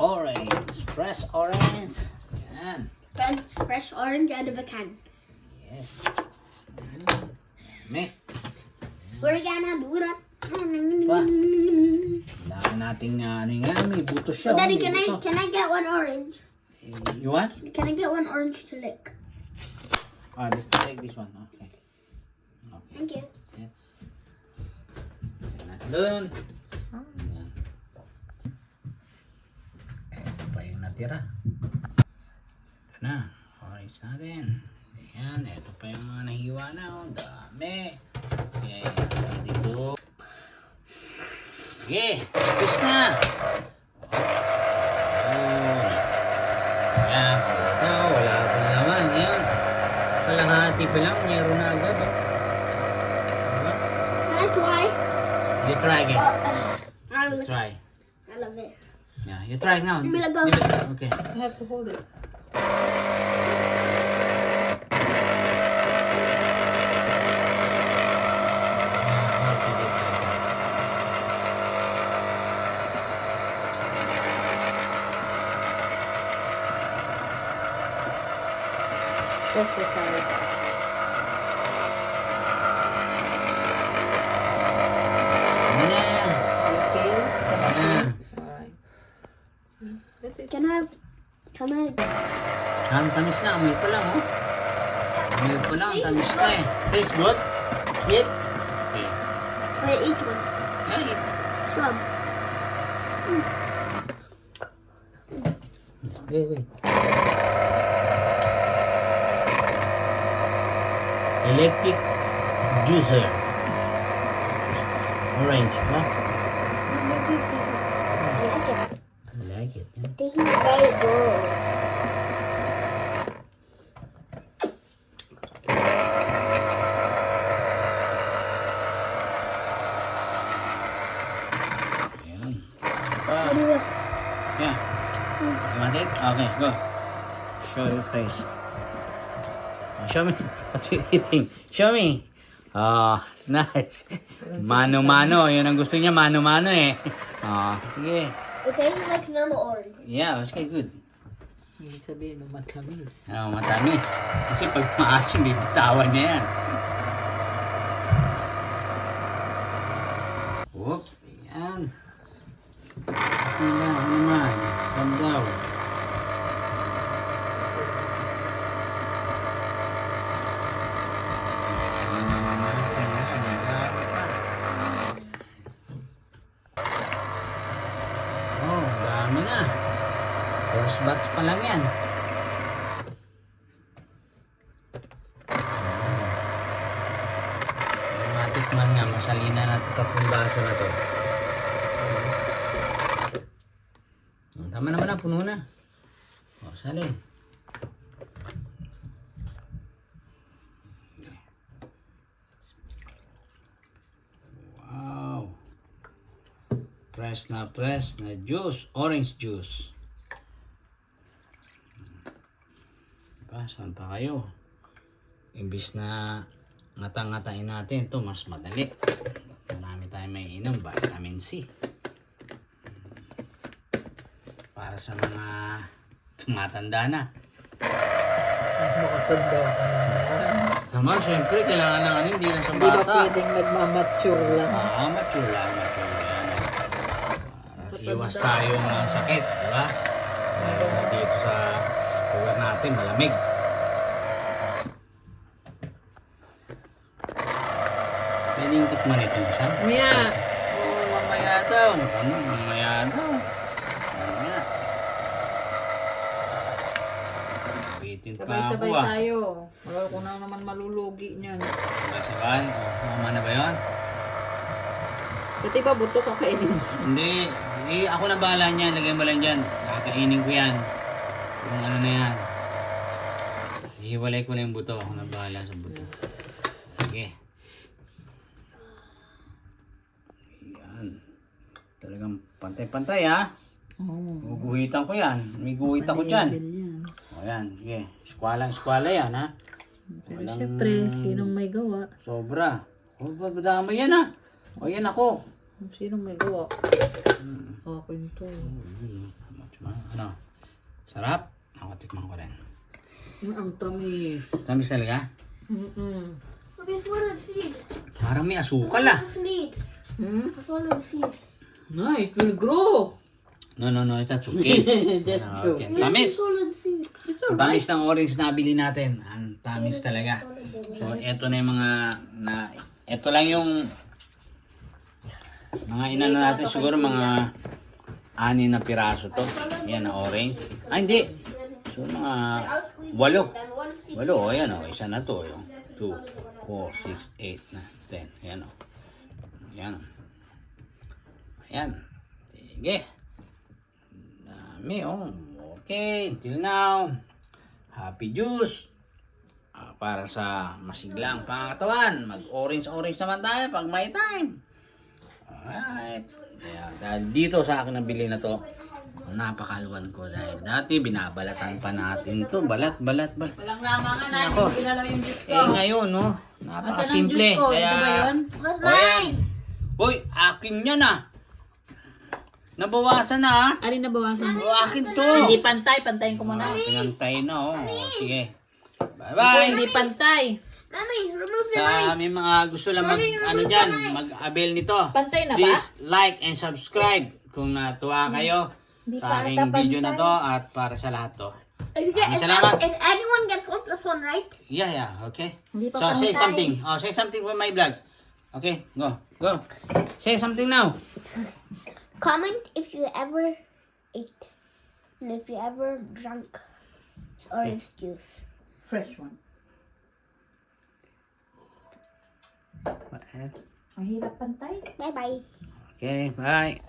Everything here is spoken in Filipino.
orange. Fresh orange. Yan. Fresh, fresh orange out of a can. Yes. Mm. Me. We're gonna do that. Pa. Dami nating uh, ano nga, may buto siya. Oh, Daddy, oh, can I can I get one orange? You want? Can I get one orange to lick? Ah, this, take this one. Okay. Okay. Thank you. Natin Doon. Yan. Ito pa yung natira. Ito na. Orange natin. Ayan. Ito pa yung mga nahiwa na. Oh. Dami. Okay. Ready to. Okay. Tapos na. Oh. Ayan. Wala naman. Ayan. Kalahati pa lang. Meron na agad. Oh. Diba? Can I try? You try again. Love it. Try. I love it. Yeah, you try now. Give me the go. Give it- Okay. You have to hold it. Press the side. That's it. Can I have? Can I? Ang tamis na, amoy pa lang, oh. Amoy pa lang, ang tamis na eh. Tastes good? Sweet? Okay. Wait, each one. Yeah, it- Some. Wait, wait. Electric juicer. Orange, no? I like it. This is very good. Ayan. Yeah. You want it? Okay, go. Show your face. Oh, Show me. What you eating? Show me. Ah, it's nice. Mano-mano. Yun ang gusto niya, mano-mano eh. Ah, sige. It tastes like normal orange. Yeah, okay, good. Ibig sabihin, matamis. Ano, matamis. Kasi pag maasim, bibitawan niya yan. Whoop, yan. Okay na, ano naman. Saan daw? Oh, dami na. First batch pa lang yan. Matikman nga, masalina natin tatlong baso na to. Tama naman na, puno na. O, salin. Wow. Press na press na juice, orange juice. Diba, saan pa kayo? Imbis na ngata-ngatain natin, ito mas madali. Marami tayong may inom, vitamin C. Para sa mga tumatanda na. Makatanda ka na. Naman, syempre, kailangan ng ano, hindi lang sa Hindi ba bata. pwedeng nagmamature lang? Ah, mature lang, mature yan. Para iwas tayo ng sakit, di ba? Dahil dito sa lugar natin, malamig. Pwede yung tikman ito, isa? Oo, mamaya daw. Ano, mamaya daw. Mamaya. Bitin pa ako Sabay-sabay ah. tayo. Wala ko na naman malulugi niyan. Sabay-sabay. Oh, mama na ba yun? Pati ba buto kakainin? Hindi. Eh, ako na bahala niyan. Lagay mo lang dyan. Kakainin ko yan. Yung ano na yan. Ihiwalay ko na yung buto. Ako na bahala sa buto. Sige. Yan. Talagang pantay-pantay ha. Oo. Guguhitan ko yan. May guhit ako dyan. yan. O yan. Sige. Skwalang skwala yan ha. Pero Walang- syempre, sinong may gawa? Sobra. O, ba, damay yan ha. O yan ako. Sino may gawa? Hmm. Akin to. Ano? Sarap? Ako tikman ko rin. Mm, ang tamis. Tamis talaga? Mm-mm. Parang may asukal ah. Hmm? I swallowed the seed. No, it will grow. No, no, no. That's okay. Just Ah, joke. okay. Tamis. It's Ang alright. tamis ng orange na bili natin. Ang tamis talaga. So, eto na yung mga na eto lang yung mga inano natin siguro mga ani na piraso to. Yan na orange. Ah, hindi. So, mga walo. And one seed. Walo, ayan o. Isa na to. Yung 2, 4, 6, 8 na 10. Ayan o. Ayan o. Ayan. Sige. Dami o. Okay. Until now. Happy juice. Ah, para sa masiglang pangatawan. Mag-orange-orange naman tayo pag may time. Alright. Kaya, dahil dito sa akin nabili na to, napakaluan ko dahil dati binabalatan pa natin to balat balat balat Walang lamangan na. Hindi Ako. ko kilala yung Diyos ko. eh ngayon, no? Napakasimple. Kaya, yan. mine? Hoy, akin yan ah. Nabawasan na ah. Alin na bawasan? O, akin to. Hindi pantay. Pantayin ko muna. Ah, pinantay na oh. Sige. Bye-bye. hindi pantay. Mommy, remove the mine. Sa aming mga gusto lang mag, ano dyan, mag-avail nito. Pantay na ba? Please like and subscribe kung natuwa kayo Hindi sa pa aking ata video na pantay. to at para sa lahat to. If, you get, if, Salamat. if anyone gets one plus one right, Yeah, yeah, okay. Hindi pa So, say pantay. something. Oh, say something for my vlog. Okay, go. Go. Say something now. Comment if you ever ate and if you ever drank orange juice. Fresh one. What? Ang hirap pantay. Bye bye. Okay, bye.